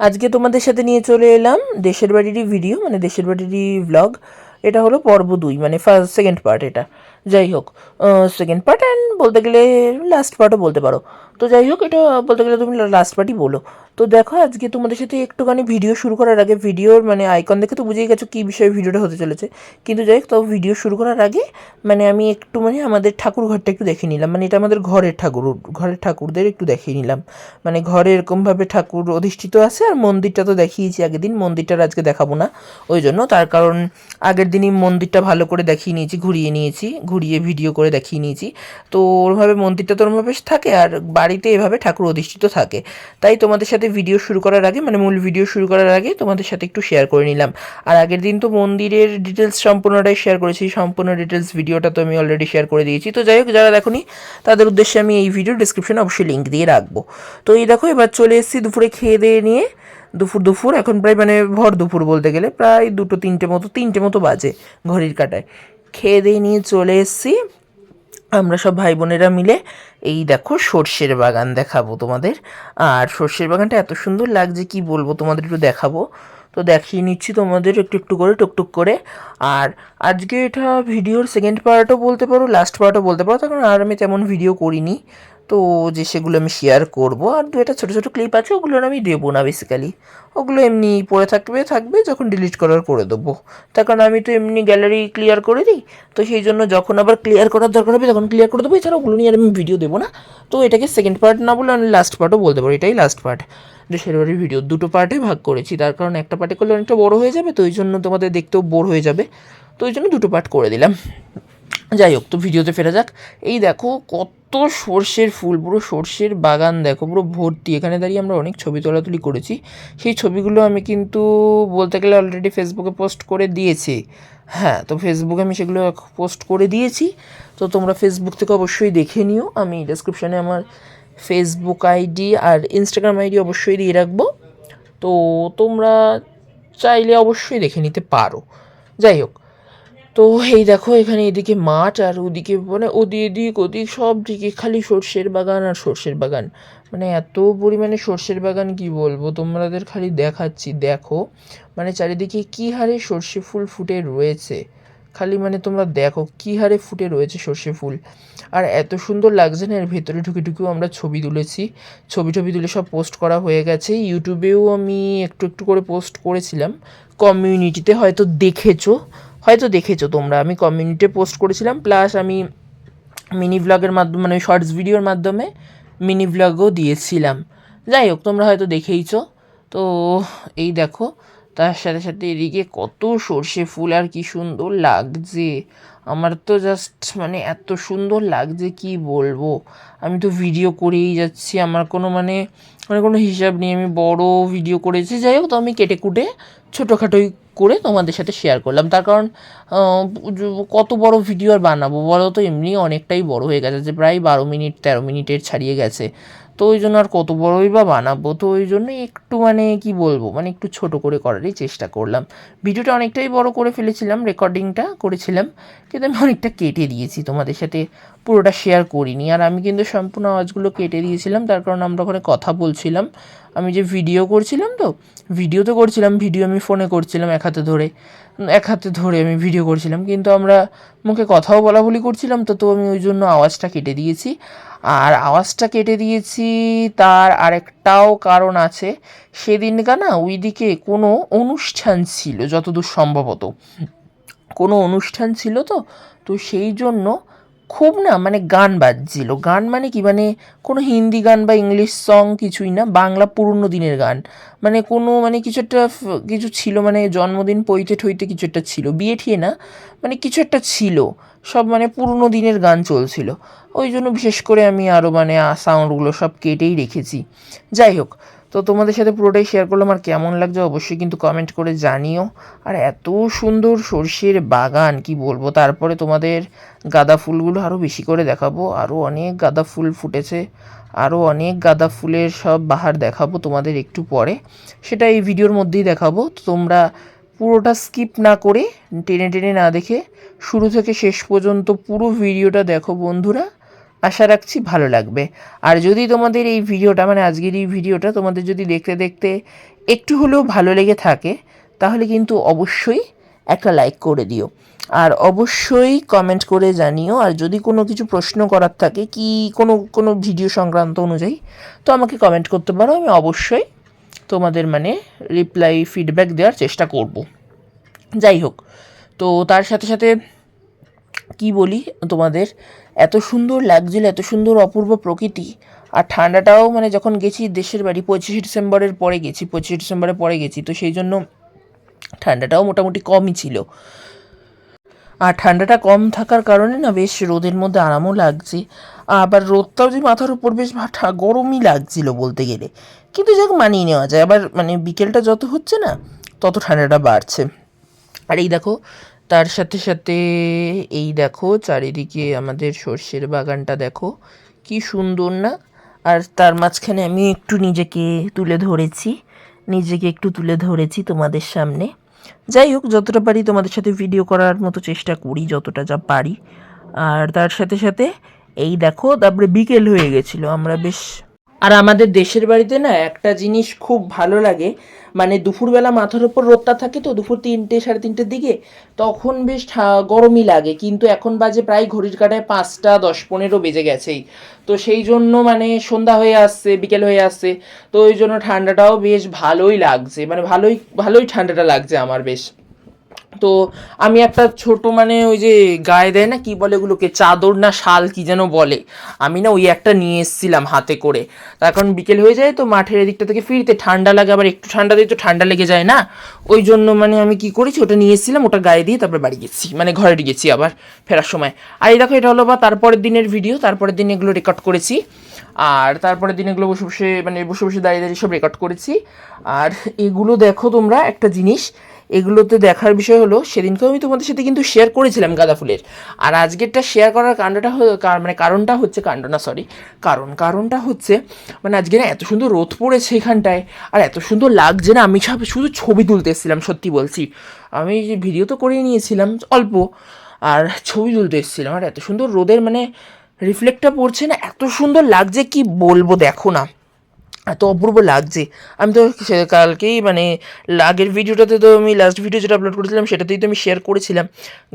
আজকে তোমাদের সাথে নিয়ে চলে এলাম দেশের বাড়িরই ভিডিও মানে দেশের বাড়িরই ব্লগ এটা হলো পর্ব দুই মানে ফার্স্ট সেকেন্ড পার্ট এটা। যাই হোক সেকেন্ড পার্ট অ্যান্ড বলতে গেলে লাস্ট পার্টও বলতে পারো। তো যাই হোক, এটা বলতে গেলে তুমি লাস্ট পার্টই বলো। তো দেখো, আজকে তোমাদের সাথে একটুখানি ভিডিও শুরু করার আগে ভিডিওর মানে আইকন দেখে তো বুঝেই গেছো কী বিষয়ে ভিডিওটা হতে চলেছে। কিন্তু যাই হোক তো ভিডিও শুরু করার আগে মানে আমি একটু মানে আমাদের ঠাকুর ঘরটা একটু দেখে নিলাম। মানে এটা আমাদের ঘরের ঠাকুর, ঘরের ঠাকুরদের একটু দেখিয়ে নিলাম। মানে ঘরে এরকমভাবে ঠাকুর অধিষ্ঠিত আছে আর মন্দিরটা তো দেখিয়েছি আগের দিন, মন্দিরটার আজকে দেখাবো না। ওই জন্য তার কারণ আগের দিনই মন্দিরটা ভালো করে দেখিয়ে নিয়েছি, ঘুরিয়ে নিয়েছি, ঘুরিয়ে ভিডিও করে দেখিয়ে নিয়েছি। তো ওরভাবে মন্দিরটা তো ওরমভাবে থাকে আর বাড়িতে এভাবে ঠাকুর অধিষ্ঠিত থাকে। তাই তোমাদের সাথে ভিডিও শুরু করার আগে মানে মূল ভিডিও শুরু করার আগে তোমাদের সাথে একটু শেয়ার করে নিলাম। আর আগের দিন তো মন্দিরের ডিটেলস সম্পূর্ণটাই শেয়ার করেছি, সম্পূর্ণ ডিটেলস ভিডিওটা তো আমি অলরেডি শেয়ার করে দিয়েছি। তো যাই হোক, যারা দেখোনি, তাদের উদ্দেশ্যে আমি এই ভিডিও ডিসক্রিপশনে অবশ্যই লিঙ্ক দিয়ে রাখব। তো এই দেখো, এবার চলে এসেছি দুপুরে খেয়ে দিয়ে নিয়ে। দুপুর দুপুর, এখন প্রায় মানে ভর দুপুর বলতে গেলে, প্রায় দুটো, তিনটে মতো তিনটে মতো বাজে ঘড়ির কাটায়। খেয়ে দিয়ে নিয়ে চলে এসেছি। আমরা সব ভাই বোনেরা মিলে এই দেখো সর্ষের বাগান দেখাবো তোমাদের। আর সর্ষের বাগানটা এত সুন্দর লাগছে, কি বলব তোমাদের একটু দেখাবো। তো দেখিয়ে নিচ্ছি তোমাদের একটু একটু করে টুকটুক করে। আর আজকে এটা ভিডিওর সেকেন্ড পার্টও বলতে পারো লাস্ট পার্টও বলতে পারো তখন আর আমি তেমন ভিডিও করিনি। তো যে সেগুলো আমি শেয়ার করব। আর দু একটা ছোটো ছোটো ক্লিপ আছে, ওগুলো আমি দেবো না বেসিক্যালি ওগুলো এমনি পড়ে থাকবে থাকবে, যখন ডিলিট করার করে দেবো। তার কারণ আমি তো এমনি গ্যালারি ক্লিয়ার করে দিই, তো সেই জন্য যখন আবার ক্লিয়ার করার দরকার হবে, তখন ক্লিয়ার করে দেবো। এছাড়া ওগুলো নিয়ে আর আমি ভিডিও দেবো না। তো এটাকে সেকেন্ড পার্ট না বলে আমি লাস্ট পার্টও বলতে পারো এটাই লাস্ট পার্ট বাড়ির ভিডিও দুটো পার্টে ভাগ করেছি। তার কারণ একটা পার্টে করলে অনেকটা বড় হয়ে যাবে, তো ওই জন্য তোমাদের দেখতেও বোর হয়ে যাবে। তো ওই জন্য দুটো পার্ট করে দিলাম। যাই হোক, তো ভিডিওতে ফেরা যাক। এই দেখো, কত সর্ষের ফুল, পুরো সর্ষের বাগান দেখো, পুরো ভর্তি। এখানে দাঁড়িয়ে আমরা অনেক ছবি তোলাতুলি করেছি। সেই ছবিগুলো আমি কিন্তু বলতে গেলে অলরেডি ফেসবুকে পোস্ট করে দিয়েছি। হ্যাঁ তো ফেসবুকে আমি সেগুলো পোস্ট করে দিয়েছি। তো তোমরা ফেসবুক থেকে অবশ্যই দেখে নিও। আমি ডেসক্রিপশানে আমার ফেসবুক আইডি আর ইনস্টাগ্রাম আইডি অবশ্যই দিয়ে রাখব। তো তোমরা চাইলে অবশ্যই দেখে নিতে পারো। যাই হোক তো এই দেখো, এখানে এদিকে মাঠ আর ওদিকে মানে ওদি এদিক ওদিক সব দিকে খালি সর্ষের বাগান আর সর্ষের বাগান। মানে এত পরিমাণে সর্ষের বাগান কি বলব? তোমাদের খালি দেখাচ্ছি, দেখো। মানে চারিদিকে কী হারে সর্ষে ফুল ফুটে রয়েছে। খালি মানে তোমরা দেখো কী হারে ফুটে রয়েছে সর্ষে ফুল। আর এত সুন্দর লাগছে না, এর ভেতরে ঢুকে ঢুকেও আমরা ছবি তুলেছি। ছবি টবি তুলে সব পোস্ট করা হয়ে গেছে। ইউটিউবেও আমি একটু একটু করে পোস্ট করেছিলাম। কমিউনিটিতে হয়তো দেখেছ। হয়তো দেখেছ তোমরা। আমি কমিউনিটিতে পোস্ট করেছিলাম প্লাস আমি মিনি ব্লগের মাধ্যমে মানে শর্টস ভিডিওর মাধ্যমে মিনি ব্লগও দিয়েছিলাম। যাই হোক, তোমরা হয়তো দেখেইছো। তো এই দেখো, তার সাথে সাথে এদিকে কত সর্ষে ফুল, আর কি সুন্দর লাগছে। আমার তো জাস্ট মানে এত সুন্দর লাগছে, কি বলব? আমি তো ভিডিও করেই যাচ্ছি, আমার কোনো মানে মানে কোনো হিসাব নেই। আমি বড় ভিডিও করেছি। যাই হোক, তো আমি কেটে কুটে ছোটোখাটোই করে তোমাদের সাথে শেয়ার করলাম। তার কারণ কত বড় ভিডিও আর বানাবো বলো তো এমনি অনেকটাই বড় হয়ে গেছে যে প্রায় বারো মিনিট, তেরো মিনিটের ছাড়িয়ে গেছে। তো ওই জন্য আর কত বড়ই বা বানাবো? তো ওই জন্য একটু মানে কি বলব মানে একটু ছোট করে করারই চেষ্টা করলাম। ভিডিওটা অনেকটাই বড় করে ফেলেছিলাম রেকর্ডিংটা করেছিলাম, কিন্তু আমি অনেকটা কেটে দিয়েছি তোমাদের সাথে। পুরোটা শেয়ার করিনি। আর আমি কিন্তু সম্পূর্ণ আওয়াজগুলো কেটে দিয়েছিলাম, তার কারণ আমরা ওখানে কথা বলছিলাম। আমি যে ভিডিও করছিলাম তো ভিডিও তো করছিলাম ভিডিও আমি ফোনে করছিলাম এক হাতে ধরে। এক হাতে ধরে আমি ভিডিও করছিলাম, কিন্তু আমরা মুখে কথাও বলা বলি করছিলাম, তো তো আমি ওই জন্য আওয়াজটা কেটে দিয়েছি। আর আওয়াজটা কেটে দিয়েছি, তার আরেকটাও কারণ আছে সেদিনকা না ওইদিকে কোনো অনুষ্ঠান ছিল, যতদূর সম্ভবত। কোনো অনুষ্ঠান ছিল তো তো সেই জন্য খুব না মানে গান বাজছিল। গান মানে কি? মানে কোনো হিন্দি গান বা ইংলিশ সং কিছুই না, বাংলা পুরনো দিনের গান। মানে কোনো মানে কিছু একটা কিছু ছিল মানে জন্মদিন পৈতে ঠইতে কিছু একটা ছিল। বিয়ে ঠিয়ে না মানে কিছু একটা ছিল। সব মানে পুরনো দিনের গান চলছিল। ওই জন্য বিশেষ করে আমি আরও মানে সাউন্ডগুলো সব কেটেই রেখেছি। যাই হোক তো তোমাদের সাথে পুরোটাই শেয়ার করলাম, আর কেমন লাগছে অবশ্যই কিন্তু কমেন্ট করে জানিও। আর এত সুন্দর সর্ষের বাগান, কি বলব? তারপরে তোমাদের গাঁদা ফুলগুলো আরও বেশি করে দেখাবো। আরও অনেক গাঁদা ফুল ফুটেছে আরও অনেক গাঁদা ফুলের সব বাহার দেখাবো তোমাদের একটু পরে। সেটা এই ভিডিওর মধ্যেই দেখাবো। তোমরা পুরোটা স্কিপ না করে টেনে টেনে না দেখে শুরু থেকে শেষ পর্যন্ত পুরো ভিডিওটা দেখো বন্ধুরা। আশা রাখছি ভালো লাগবে। আর যদি তোমাদের এই ভিডিওটা মানে আজকের এই ভিডিওটা তোমাদের যদি দেখতে দেখতে একটু হলেও ভালো লেগে থাকে, তাহলে কিন্তু অবশ্যই একটা লাইক করে দিও। আর অবশ্যই কমেন্ট করে জানিও, আর যদি কোনো কিছু প্রশ্ন করার থাকে, কি কোনো কোনো ভিডিও সংক্রান্ত অনুযায়ী, তো আমাকে কমেন্ট করতে পারো, আমি অবশ্যই তোমাদের মানে রিপ্লাই ফিডব্যাক দেওয়ার চেষ্টা করব। যাই হোক, তো তার সাথে সাথে কি বলি তোমাদের এত সুন্দর লাগছিল, এত সুন্দর অপূর্ব প্রকৃতি। আর ঠান্ডাটাও মানে যখন গেছি দেশের বাড়ি, পঁচিশে ডিসেম্বরের পরে গেছি, পঁচিশে ডিসেম্বরের পরে গেছি, তো সেই জন্য ঠান্ডাটাও মোটামুটি কমই ছিল। আর ঠান্ডাটা কম থাকার কারণে না বেশ রোদের মধ্যে আরামও লাগছে। আবার রোদটাও যে মাথার উপর বেশ গরমই লাগছিল বলতে গেলে। কিন্তু যাক, মানিয়ে নেওয়া যায়। আবার মানে বিকেলটা যত হচ্ছে না, তত ঠান্ডাটা বাড়ছে। আর এই দেখো তার সাথে সাথে এই দেখো চারিদিকে আমাদের সর্ষের বাগানটা দেখো। কি সুন্দর না? আর তার মাঝখানে আমি একটু নিজেকে তুলে ধরেছি। নিজেকে একটু তুলে ধরেছি তোমাদের সামনে। যাই হোক, যতটা পারি তোমাদের সাথে ভিডিও করার মতো চেষ্টা করি, যতটা যা পারি। আর তার সাথে সাথে এই দেখো, তারপরে বিকেল হয়ে গেছিল। আমরা বেশ আর আমাদের দেশের বাড়িতে না একটা জিনিস খুব ভালো লাগে। মানে দুপুরবেলা মাথার উপর রোদটা থাকে তো, দুপুর তিনটে, সাড়ে তিনটের দিকে, তখন বেশ গরমই লাগে। কিন্তু এখন বাজে প্রায় ঘড়ির কাটায় পাঁচটা, দশ, পনেরো বেজে গেছেই। তো সেই জন্য মানে সন্ধ্যা হয়ে আসছে, বিকেল হয়ে আসছে, তো ওই জন্য ঠান্ডাটাও বেশ ভালোই লাগছে। মানে ভালোই ভালোই ঠান্ডাটা লাগছে আমার বেশ। তো আমি একটা ছোট মানে ওই যে গায়ে দেয় না, কি বলে ওগুলোকে? চাদর না শাল কি যেন বলে। আমি না ওই একটা নিয়ে এসেছিলাম হাতে করে। তা এখন বিকেল হয়ে যায় তো মাঠের এদিকটা থেকে ফিরতে ঠান্ডা লাগে, আবার একটু ঠান্ডা দিয়ে তো ঠান্ডা লেগে যায় না? ওই জন্য মানে আমি কি করেছি, ওটা নিয়ে এসেছিলাম, ওটা গায়ে দিয়ে তারপরে বাড়ি গেছি। মানে ঘরে গেছি আবার ফেরার সময়। আর এই দেখো এটা হলো বা তারপরের দিনের ভিডিও তারপরের দিন এগুলো রেকর্ড করেছি। আর তারপরের দিন এগুলো বসে বসে মানে বসে বসে দাঁড়িয়ে দাঁড়িয়ে সব রেকর্ড করেছি। আর এগুলো দেখো তোমরা, একটা জিনিস এগুলোতে দেখার বিষয় হলো, সেদিনকেও আমি তোমাদের সাথে কিন্তু শেয়ার করেছিলাম গাঁদা ফুলের আর আজকেরটা শেয়ার করার কাণ্ডটা মানে কারণটা হচ্ছে কাণ্ড না সরি কারণ কারণটা হচ্ছে মানে আজকে না এত সুন্দর রোদ পড়েছে এখানটায়, আর এত সুন্দর লাগছে না, আমি সব শুধু ছবি তুলতে এসেছিলাম, সত্যি বলছি। আমি ভিডিও তো করেই নিয়েছিলাম, অল্প, আর ছবি তুলতে এসেছিলাম, আর এত সুন্দর রোদের মানে রিফ্লেক্টটা পড়ছে না, এত সুন্দর লাগছে কি বলব, দেখো না। এত অপূর্ব লাগছে। আমি তো কালকেই মানে আগের ভিডিওটাতে তো আমি লাস্ট ভিডিও যেটা আপলোড করেছিলাম, সেটাতেই তো আমি শেয়ার করেছিলাম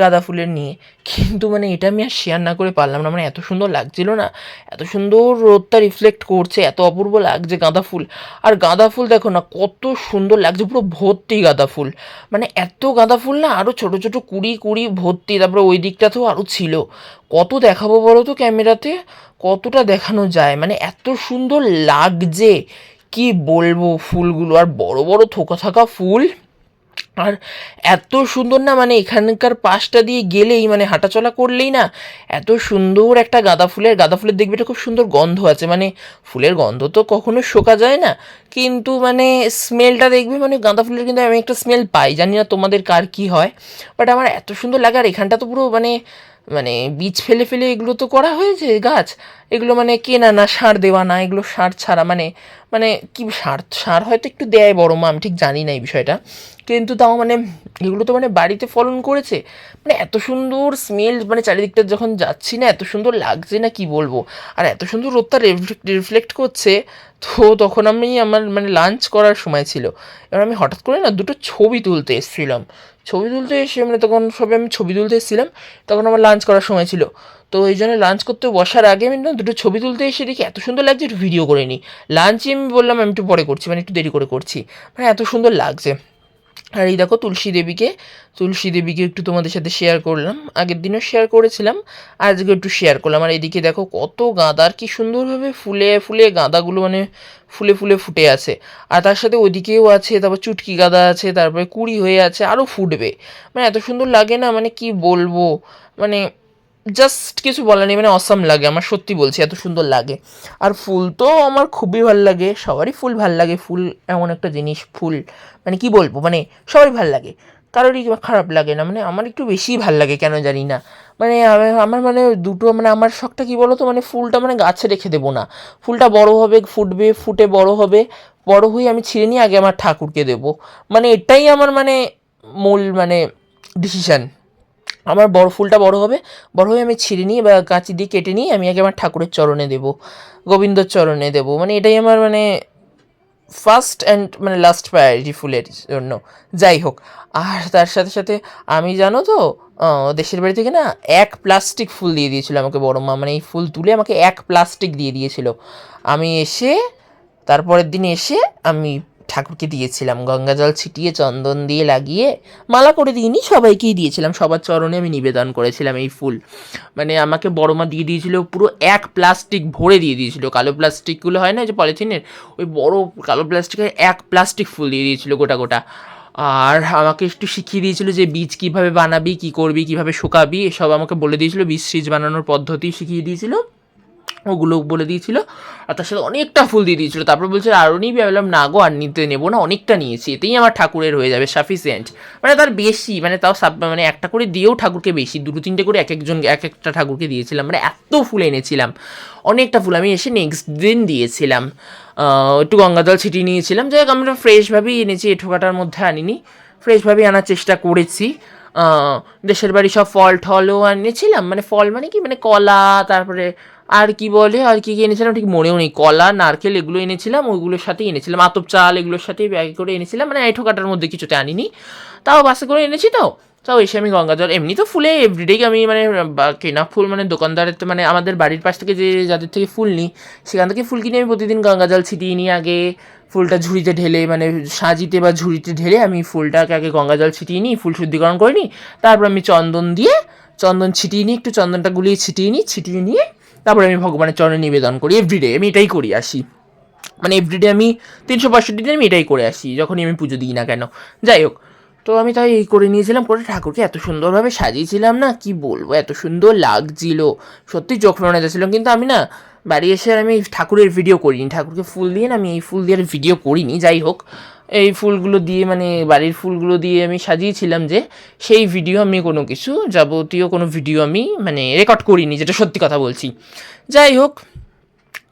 গাঁদা ফুলের নিয়ে। কিন্তু মানে এটা আমি আর শেয়ার না করে পারলাম না। মানে এত সুন্দর লাগছিল না। এত সুন্দর রোদটা রিফ্লেক্ট করছে, এত অপূর্ব লাগছে গাঁদা ফুল। আর গাঁদা ফুল দেখো না, কত সুন্দর লাগছে, পুরো ভর্তি গাঁদা ফুল। মানে এত গাঁদা ফুল না আরও ছোটো ছোটো কুড়ি কুড়ি ভর্তি, তারপরে ওই দিকটাতেও আরও ছিল। কত দেখাবো বলো তো ক্যামেরাতে কতটা দেখানো যায়? মানে এত সুন্দর লাগছে। কি বলব ফুলগুলো? আর বড় বড় থোকা থাকা ফুল। আর এত সুন্দর না মানে এখানকার পাশটা দিয়ে গেলেই মানে হাঁটাচলা করলেই না, এত সুন্দর একটা গাঁদা ফুলের গাঁদা ফুলের দেখবে এটা খুব সুন্দর গন্ধ আছে। মানে ফুলের গন্ধ তো কখনো শোকা যায় না, কিন্তু মানে স্মেলটা দেখবে মানে গাঁদা ফুলের কিন্তু আমি একটা স্মেল পাই। জানি না তোমাদের কার কি হয় বাট আমার এত সুন্দর লাগে। আর এখানটা তো পুরো মানে মানে বীজ ফেলে ফেলে এগুলো তো করা হয়েছে, গাছ। এগুলো মানে কেনা না, সার দেওয়া না, এগুলো সার ছাড়া মানে মানে কি সার সার হয়তো একটু দেয় বড় মা, আমি ঠিক জানি না এই বিষয়টা। কিন্তু তাও মানে এগুলো তো মানে বাড়িতে ফলন করেছে। মানে এত সুন্দর স্মেল মানে চারিদিকটা যখন যাচ্ছি না, এত সুন্দর লাগছে না কি বলব? আর এত সুন্দর রোদটা রিফ্লেক্ট করছে, তো তখন আমি আমার মানে লাঞ্চ করার সময় ছিল। এবার আমি হঠাৎ করে না দুটো ছবি তুলতে এসেছিলাম। ছবি তুলতে এসে মানে তখন সবে আমি ছবি তুলতে এসেছিলাম, তখন আমার লাঞ্চ করার সময় ছিল। তো এই জন্য লাঞ্চ করতে বসার আগে আমি না দুটো ছবি তুলতে এসে দেখি এত সুন্দর লাগছে, একটু ভিডিও করে নিই। লাঞ্চই আমি বললাম আমি একটু পরে করছি মানে একটু দেরি করে করছি। মানে এত সুন্দর লাগছে। আর এই দেখো তুলসী দেবীকে তুলসী দেবীকে একটু তোমাদের সাথে শেয়ার করলাম। আগের দিনও শেয়ার করেছিলাম আজকে একটু শেয়ার করলাম। আর এদিকে দেখো কত গাঁদার কি সুন্দরভাবে ফুলে ফুলে গাঁদাগুলো মানে ফুলে ফুলে ফুটে আছে। আর তার সাথে ওদিকেও আছে, তারপর চুটকি গাঁদা আছে, তারপরে কুড়ি হয়ে আছে আরও ফুটবে। মানে এত সুন্দর লাগে না মানে কি বলব? মানে জাস্ট কিছু বলার নেই মানে অসম লাগে, আমার সত্যি বলছি, এত সুন্দর লাগে। আর ফুল তো আমার খুবই ভালো লাগে, সবারই ফুল ভালো লাগে, ফুল এমন একটা জিনিস, ফুল মানে কি বলব মানে সবারই ভালো লাগে, কারোরই খারাপ লাগে না মানে আমার একটু বেশিই ভালো লাগে, কেন জানি না। মানে আমি- আমার মানে দুটো মানে আমার শখটা কি বলো তো মানে ফুলটা মানে গাছে রেখে দেবো না। ফুলটা বড় হবে, ফুটবে, ফুটে বড় হবে, বড় হয়ে আমি ছিঁড়ে নিয়ে আগে আমার ঠাকুরকে দেবো। মানে এটাই আমার মানে মূল মানে ডিসিশান আমার বড় ফুলটা বড় হবে, বড় হয়ে আমি ছিঁড়ে নিয়ে বা কাঁচি দিয়ে কেটে নিয়ে আমি আগে আমার ঠাকুরের চরণে দেব, গোবিন্দর চরণে দেব। মানে এটাই আমার মানে ফার্স্ট অ্যান্ড মানে লাস্ট প্রায়োরিটি ফুলের জন্য। যাই হোক, আর তার সাথে সাথে আমি জানো তো দেশের বাড়ি থেকে না এক প্লাস্টিক ফুল দিয়ে দিয়েছিল আমাকে বড় মা। মানে এই ফুল তুলে আমাকে এক প্লাস্টিক দিয়ে দিয়েছিল। আমি এসে, তারপরের দিন এসে আমি ঠাকুরকে দিয়েছিলাম। গঙ্গা জল ছিটিয়ে চন্দন দিয়ে লাগিয়ে মালা করে দিইনি, সবাইকেই দিয়েছিলাম। সবার চরণে আমি নিবেদন করেছিলাম এই ফুল। মানে আমাকে বড় মা দিয়ে দিয়েছিল, পুরো এক প্লাস্টিক ভরে দিয়ে দিয়েছিল। কালো প্লাস্টিকগুলো হয় না যে পলিথিনের? ওই বড় কালো প্লাস্টিকের এক প্লাস্টিক ফুল দিয়ে দিয়েছিল গোটা গোটা। আর আমাকে একটু শিখিয়ে দিয়েছিল যে বীজ কীভাবে বানাবি, কি করবি, কীভাবে শুকাবি, এসব আমাকে বলে দিয়েছিল। বীজ সিজ বানানোর পদ্ধতি শিখিয়ে দিয়েছিল। ওগুলো বলে দিয়েছিল। আর তার সাথে অনেকটা ফুল দিয়ে দিয়েছিল। তারপর বলছে আরও নিবি? আমি বললাম, না গো, আর নিতে নেব না, অনেকটা নিয়েছি। এতেই আমার ঠাকুরের হয়ে যাবে সাফিসিয়েন্ট মানে তার বেশি মানে তাও সাব মানে একটা করে দিয়েও ঠাকুরকে বেশি, দুটো তিনটে করে এক একজন, এক একটা ঠাকুরকে দিয়েছিলাম। মানে এত ফুল এনেছিলাম, অনেকটা ফুল। আমি এসে নেক্সট দিন দিয়েছিলাম। একটু গঙ্গা জল ছিটিয়ে নিয়েছিলাম। যাই হোক, আমরা ফ্রেশভাবেই এনেছি এই ঠোকাটার মধ্যে আনিনি। ফ্রেশভাবেই আনার চেষ্টা করেছি। দেশের বাড়ি সব ফল টলও এনেছিলাম মানে ফল মানে কি? মানে কলা, তারপরে আর কি বলে, আর কি কি এনেছিলাম ঠিক মনেও নেই। কলা, নারকেল এগুলো এনেছিলাম, ওইগুলোর সাথেই এনেছিলাম। আতপ চাল এগুলোর সাথেই ব্যাগ করে এনেছিলাম। মানে এই ঠোকাটার মধ্যে কিছুতে আনিনি। তাও বাসে করে এনেছি তো। তাও এসে আমি গঙ্গা জল এমনি তো ফুলে এভরিডেই আমি মানে কেনা ফুল মানে দোকানদারের তো মানে আমাদের বাড়ির পাশ থেকে যে যাদের থেকে ফুল নিই, সেখান থেকে ফুল কিনে আমি প্রতিদিন গঙ্গা জল ছিটিয়ে নিই আগে। ফুলটা ঝুড়িতে ঢেলে মানে সাজিতে বা ঝুড়িতে ঢেলে আমি ফুলটাকে আগে গঙ্গা জল ছিটিয়ে নিই, ফুল শুদ্ধিকরণ করে নিই। তারপর আমি চন্দন দিয়ে, চন্দন ছিটিয়ে নিই, একটু চন্দনটা গুলিয়ে ছিটিয়ে নিই, ছিটিয়ে নিয়ে তারপরে আমি ভগবানের চরণে নিবেদন করি এভরিডে আমি এটাই করি, আসি। মানে এভরিডে আমি তিনশো পঁয়ষট্টি দিন আমি এটাই করে আসি, যখনই আমি পুজো দিই না কেন। যাই হোক, তো আমি তাই এই করে নিয়েছিলাম, করে ঠাকুরকে এত সুন্দরভাবে সাজিয়েছিলাম না, কি বলব, এত সুন্দর লাগছিল। সত্যি চোখ ফেরানো যাচ্ছিল, কিন্তু আমি না, বাড়ি এসে আমি ঠাকুরের ভিডিও করিনি, ঠাকুরকে ফুল দিয়ে আমি এই ফুল দিয়ে ভিডিও করিনি, যাই হোক। এই ফুলগুলো দিয়ে মানে বাড়ির ফুলগুলো দিয়ে আমি সাজিয়েছিলাম যে সেই ভিডিও আমি কোনো কিছু যাবতীয় কোনো ভিডিও আমি মানে রেকর্ড করিনি, যেটা সত্যি কথা বলছি। যাই হোক,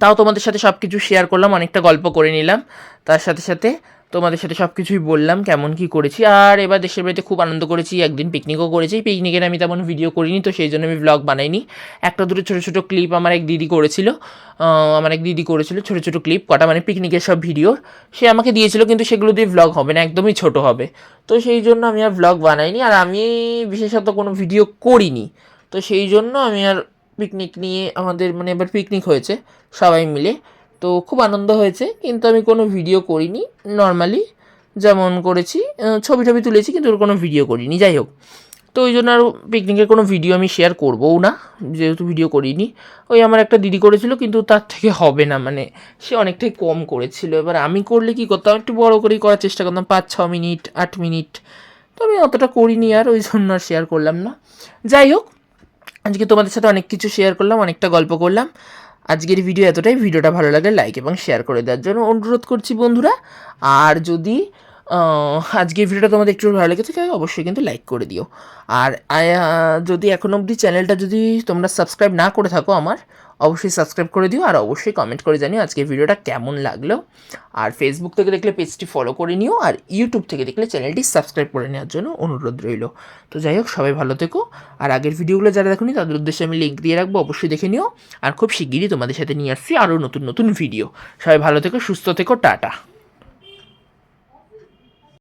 তাও তোমাদের সাথে সব কিছু শেয়ার করলাম, অনেকটা গল্প করে নিলাম। তার সাথে সাথে তোমাদের সাথে সব কিছুই বললাম কেমন কি করেছি। আর এবার দেশের বাড়িতে খুব আনন্দ করেছি, একদিন পিকনিকও করেছি। পিকনিকের আমি তেমন ভিডিও করিনি, তো সেই জন্য আমি ব্লগ বানাইনি। একটা দুটো ছোটো ছোটো ক্লিপ আমার এক দিদি করেছিল। আমার এক দিদি করেছিল ছোটো ছোটো ক্লিপ কটা মানে পিকনিকের সব ভিডিও সে আমাকে দিয়েছিল, কিন্তু সেগুলো দিয়ে ব্লগ হবে না, একদমই ছোট হবে। তো সেই জন্য আমি আর ব্লগ বানাইনি, আর আমি বিশেষত কোনো ভিডিও করিনি। তো সেই জন্য আমি আর পিকনিক নিয়ে আমাদের মানে এবার পিকনিক হয়েছে, সবাই মিলে। তো খুব আনন্দ হয়েছে, কিন্তু আমি কোনো ভিডিও করিনি নর্মালি যেমন করেছি ছবি টবি তুলেছি, কিন্তু কোনো ভিডিও করিনি, যাই হোক। তো ওই জন্য আর পিকনিকের কোনো ভিডিও আমি শেয়ার করবও না, যেহেতু ভিডিও করিনি। ওই আমার একটা দিদি করেছিল, কিন্তু তার থেকে হবে না মানে সে অনেকটাই কম করেছিল। এবার আমি করলে কি করতাম? একটু বড় করেই করার চেষ্টা করতাম, পাঁচ, ছ মিনিট, আট মিনিট। তো আমি অতটা করিনি আর, ওই জন্য আর শেয়ার করলাম না। যাই হোক, আজকে তোমাদের সাথে অনেক কিছু শেয়ার করলাম, অনেকটা গল্প করলাম। আজকের ভিডিও এতটাই। ভিডিওটা ভালো লাগে লাইক এবং শেয়ার করে দেওয়ার জন্য অনুরোধ করছি বন্ধুরা। আর যদি আজকের ভিডিওটা তোমাদের একটু ভালো লেগে থাকে অবশ্যই কিন্তু লাইক করে দিও। আর যদি এখন অবধি চ্যানেলটা যদি তোমরা সাবস্ক্রাইব না করে থাকো আমার, অবশ্যই সাবস্ক্রাইব করে দিও আর অবশ্যই কমেন্ট করে জানিও আজকের ভিডিওটা কেমন লাগল। আর ফেসবুক থেকে দেখলে পেজটি ফলো করে নিও আর ইউটিউব থেকে দেখলে চ্যানেলটি সাবস্ক্রাইব করে নেওয়ার জন্য অনুরোধ রইল। তো যাই হোক, সবাই ভালো থেকো। আর আগের ভিডিওগুলো যারা দেখোনি, তাদের উদ্দেশ্যে আমি লিঙ্ক দিয়ে রাখব, অবশ্যই দেখে নিও। আর খুব শিগগিরই তোমাদের সাথে নিয়ে আসছি আরও নতুন নতুন ভিডিও সবাই ভালো থেকো, সুস্থ থেকো, টাটা।